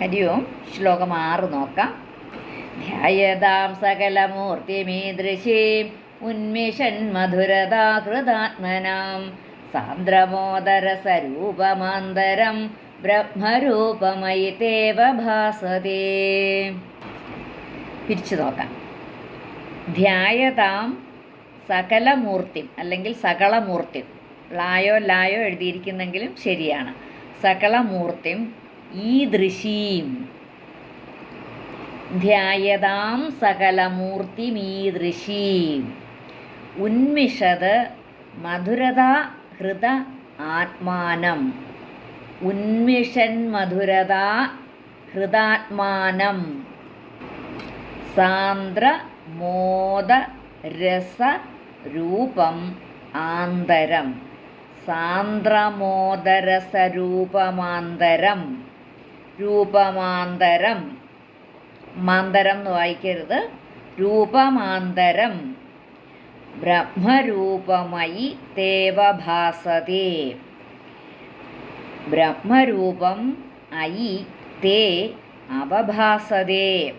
ഹരി ഓം ശ്ലോകം ആറ് നോക്കാം. ധ്യായതാം സകലമൂർത്തിമീദൃശീം ഉന്മിഷൻ സാന്ദ്രമോദര സാന്ദ്രമോദരസരൂപമാന്തരം ബ്രഹ്മരൂപമയി തേവ ഭാസതേ. പിരിച്ചു നോക്കാം. ധ്യായതാം സകലമൂർത്തി അല്ലെങ്കിൽ സകളമൂർത്തി. ലായോ ലായോ എഴുതിയിരിക്കുന്നെങ്കിലും ശരിയാണ്. സകളമൂർത്തിം ഈ ദൃശീം ധ്യായതാം സകലമൂർത്തിമീദൃശീം ഉന്മിഷത് മധുരതാ ഹൃദ ആത്മാനം ഉന്മിഷൻ മധുരതാ ഹൃദാത്മാനം സാന്ദ്ര മോദ രസ രൂപം ആന്തരം സാന്ദ്രമോദരസരൂപമാന്തരം രൂപമാന്തരം. മാന്തരം എന്ന് വായിക്കരുത്. രൂപമാന്തരം. ബ്രഹ്മരൂപമയി തേവഭാസതേ. ബ്രഹ്മരൂപം ഐ തേ അവഭാസതേ.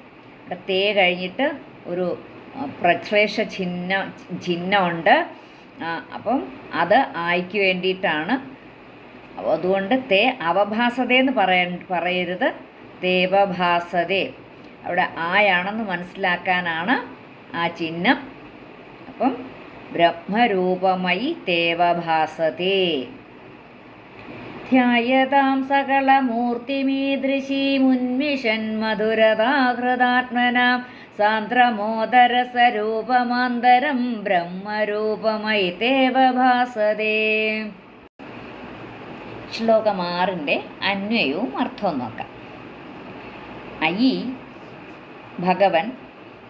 തേ കഴിഞ്ഞിട്ട് ഒരു പ്രശ്ലേഷ ചിഹ്ന ചിഹ്നമുണ്ട്. അപ്പം അത് ആയിക്ക് വേണ്ടിയിട്ടാണ് അതുകൊണ്ട് തേ അവഭാസത എന്ന് പറയ പറയരുത്. ദേവഭാസതേ. അവിടെ ആയാണെന്ന് മനസ്സിലാക്കാനാണ് ആ ചിഹ്നം. അപ്പം ബ്രഹ്മരൂപമയി ദേവഭാസതേ. ധ്യായതാം സകളമൂർത്തിമീദൃശീമുന്മിഷൻ മധുരതാഹൃതാത്മനാം സാന്ദ്രമോദരസരൂപമാന്തരം ബ്രഹ്മരൂപമൈ ദേവഭാസതേ. ശ്ലോകം ആറിന്റെ അന്വയവും അർത്ഥവും നോക്കാം. അയി ഭഗവൻ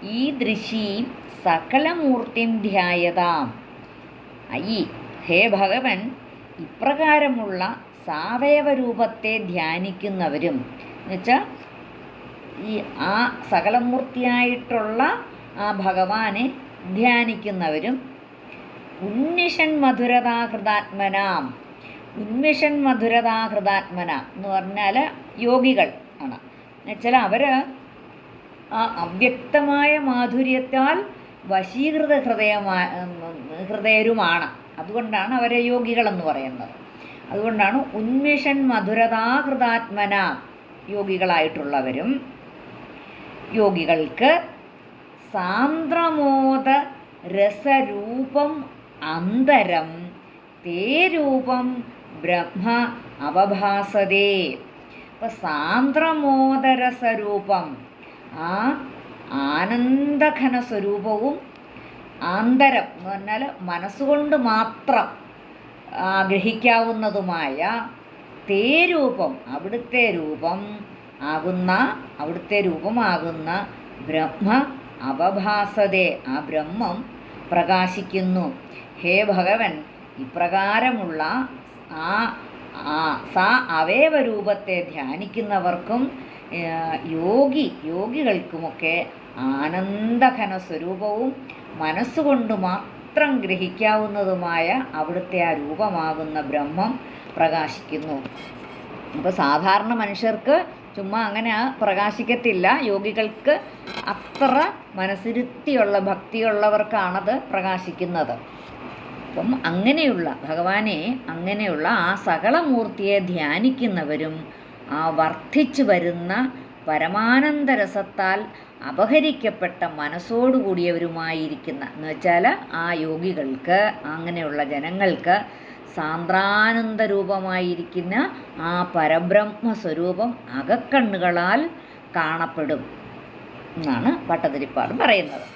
ഈ ദൃശീം സകലമൂർത്തിം ധ്യായതാം. അയി ഹേ ഭഗവൻ ഇപ്രകാരമുള്ള സാവയവ രൂപത്തെ ധ്യാനിക്കുന്നവരും എന്നുവെച്ചാൽ ഈ ആ സകലമൂർത്തിയായിട്ടുള്ള ആ ഭഗവാനെ ധ്യാനിക്കുന്നവരും ഉന്നിഷൻ മധുരതാഹൃതാത്മനാം ഉന്മിഷൻ മധുരതാഹൃതാത്മന എന്ന് പറഞ്ഞാൽ യോഗികൾ ആണ്. എന്നുവെച്ചാൽ അവർ ആ അവ്യക്തമായ മാധുര്യത്താൽ വശീകൃത ഹൃദയമാ ഹൃദയരുമാണ്. അതുകൊണ്ടാണ് അവരെ യോഗികളെന്ന് പറയുന്നത്. അതുകൊണ്ടാണ് ഉന്മിഷൻ മധുരതാഹൃതാത്മന യോഗികളായിട്ടുള്ളവരും യോഗികൾക്ക് സാന്ദ്രമോദ രസരൂപം അന്തരം തേ രൂപം ബ്രഹ്മ അവഭാസതേ. ഇപ്പം സാന്ദ്രമോദര സ്വരൂപം ആ ആനന്ദഘന സ്വരൂപവും ആന്തരം എന്ന് പറഞ്ഞാൽ മനസ്സുകൊണ്ട് മാത്രം ആഗ്രഹിക്കാവുന്നതുമായ തേ രൂപം അവിടുത്തെ രൂപം ആകുന്ന അവിടുത്തെ രൂപമാകുന്ന ബ്രഹ്മ അവഭാസതേ. ആ ബ്രഹ്മം പ്രകാശിക്കുന്നു. ഹേ ഭഗവൻ ഇപ്രകാരമുള്ള ആ സാ അവയവ രൂപത്തെ ധ്യാനിക്കുന്നവർക്കും യോഗി യോഗികൾക്കുമൊക്കെ ആനന്ദഘന സ്വരൂപവും മനസ്സുകൊണ്ട് മാത്രം ഗ്രഹിക്കാവുന്നതുമായ അവിടുത്തെ ആ രൂപമാകുന്ന ബ്രഹ്മം പ്രകാശിക്കുന്നു. അപ്പോൾ സാധാരണ മനുഷ്യർക്ക് ചുമ്മാ അങ്ങനെ പ്രകാശിക്കത്തില്ല. യോഗികൾക്ക് അത്ര മനസ്സിരുത്തിയുള്ള ഭക്തിയുള്ളവർക്കാണത് പ്രകാശിക്കുന്നത്. അപ്പം അങ്ങനെയുള്ള ഭഗവാനെ അങ്ങനെയുള്ള ആ സകളമൂർത്തിയെ ധ്യാനിക്കുന്നവരും ആ വർദ്ധിച്ചു വരുന്ന പരമാനന്ദരസത്താൽ അപഹരിക്കപ്പെട്ട മനസ്സോടുകൂടിയവരുമായിരിക്കുന്ന എന്ന് വെച്ചാൽ ആ യോഗികൾക്ക് അങ്ങനെയുള്ള ജനങ്ങൾക്ക് സാന്ദ്രാനന്ദ രൂപമായിരിക്കുന്ന ആ പരബ്രഹ്മ സ്വരൂപം അകക്കണ്ണുകളാൽ കാണപ്പെടും എന്നാണ് പട്ടതിരിപ്പാട് പറയുന്നത്.